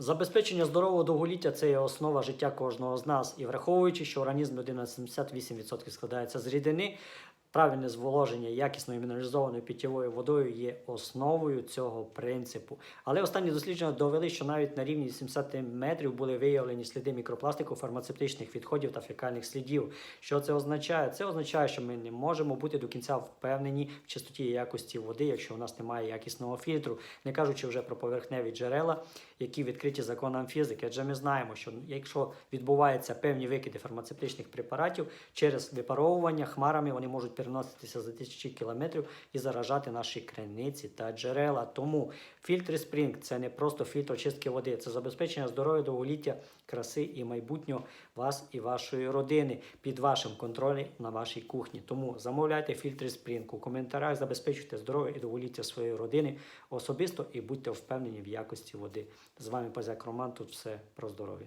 Забезпечення здорового довголіття це є основа життя кожного з нас. І враховуючи, що організм людини на 78% складається з рідини, правильне зволоження якісною мінералізованою питтєвою водою є основою цього принципу. Але останні дослідження довели, що навіть на рівні 70 метрів були виявлені сліди мікропластику, фармацевтичних відходів та фекальних слідів. Що це означає? Це означає, що ми не можемо бути до кінця впевнені в чистоті і якості води, якщо у нас немає якісного фільтру, не кажучи вже про поверхневі джерела, які відкриті законам фізики. Адже ми знаємо, що якщо відбуваються певні викиди фармацевтичних препаратів через випаровування хмарами, вони можуть переноситися за тисячі кілометрів і заражати наші криниці та джерела. Тому фільтри Спрінг це не просто фільтр очистки води, це забезпечення здоров'я, довголіття, краси і майбутнього вас і вашої родини під вашим контролем на вашій кухні. Тому замовляйте фільтри Спрінг. У коментарях забезпечуйте здоров'я і довголіття своєї родини особисто і будьте впевнені в якості води. З вами Позяк Роман. Тут все про здоров'я.